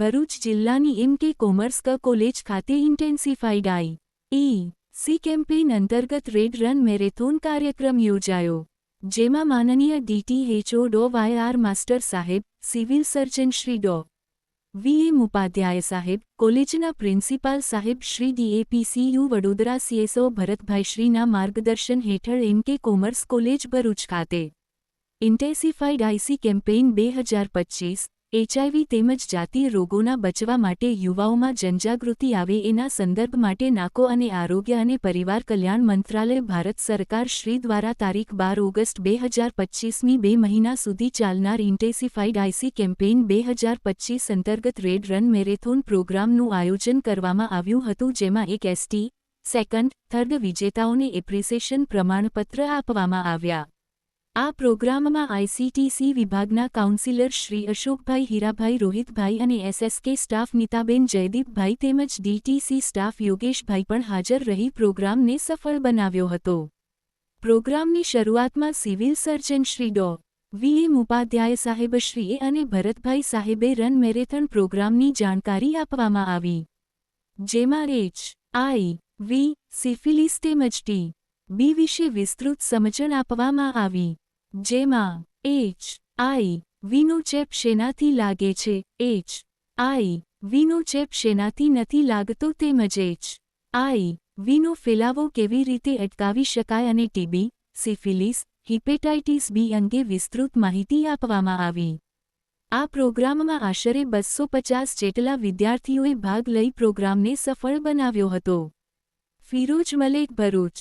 ભરૂચ જિલ્લાની એમ કે કોમર્સ ક કોલેજ ખાતે intensified I E C campaign અંતર્ગત રેડ રન મેરેથોન કાર્યક્રમ યોજાયો, જેમાં માનનીય DTHO Dr Y R Master સાહેબ, civil surgeon Shri Dr VM Upadhyay સાહેબ, કોલેજના પ્રિન્સિપાલ સાહેબ શ્રી ડીએપીસીયુ વડોદરા સીએસઓ ભરતભાઈ શ્રીના માર્ગદર્શન હેઠળ એમ કે કોમર્સ કોલેજ ભરૂચ ખાતે ઇન્ટેન્સિફાઈડ આઈસી કેમ્પેઇન બે હજાર પચીસ એચઆઈવી તેમજ જાતીય રોગોના બચવા માટે યુવાઓમાં જનજાગૃતિ આવે એના સંદર્ભ માટે નાકો અને આરોગ્ય અને પરિવાર કલ્યાણ મંત્રાલય ભારત સરકાર શ્રી દ્વારા તારીખ બાર ઓગસ્ટ બે હજાર પચ્ચીસમી બે મહિના સુધી ચાલનાર ઇન્ટેન્સિફાઈડ આઈસી કેમ્પેઇન બે હજાર પચ્ચીસ અંતર્ગત રેડ રન મેરેથોન પ્રોગ્રામનું આયોજન કરવામાં આવ્યું હતું, જેમાં એક એસટી, સેકન્ડ, થર્ડ વિજેતાઓને એપ્રિસિએશન પ્રમાણપત્ર આપવામાં આવ્યા. આ પ્રોગ્રામમાં આઈસીટીસી વિભાગના કાઉન્સિલર શ્રી અશોકભાઈ હીરાભાઈ રોહિતભાઈ અને એસએસકે સ્ટાફ નીતાબેન જયદીપભાઈ તેમજ ડીટીસી સ્ટાફ યોગેશભાઈ પણ હાજર રહી પ્રોગ્રામને સફળ બનાવ્યો હતો. પ્રોગ્રામની શરૂઆતમાં civil surgeon Shri Dr. VM Upadhyay સાહેબશ્રીએ અને ભરતભાઈ સાહેબે રન મેરેથોન પ્રોગ્રામની જાણકારી આપવામાં આવી. જેમાં એચ, આઈ, વી, સિફિલિસ તેમજ ટી બી વિશે વિસ્તૃત સમજણ આપવામાં આવી. જેમાં એચ આઈ વીનો ચેપ શેનાથી લાગે છે? એચ આઈ વીનો ચેપ શેનાથી નથી લાગતો તેમજ એચ આઈ વીનો ફેલાવો કેવી રીતે અટકાવી શકાય અને ટીબી સિફિલિસ, હિપેટાઇટિસ બી અંગે વિસ્તૃત માહિતી આપવામાં આવી. આ પ્રોગ્રામમાં આશરે બસો પચાસ જેટલા વિદ્યાર્થીઓએ ભાગ લઈ પ્રોગ્રામને સફળ બનાવ્યો હતો. ફિરોજ મલેક ભરૂચ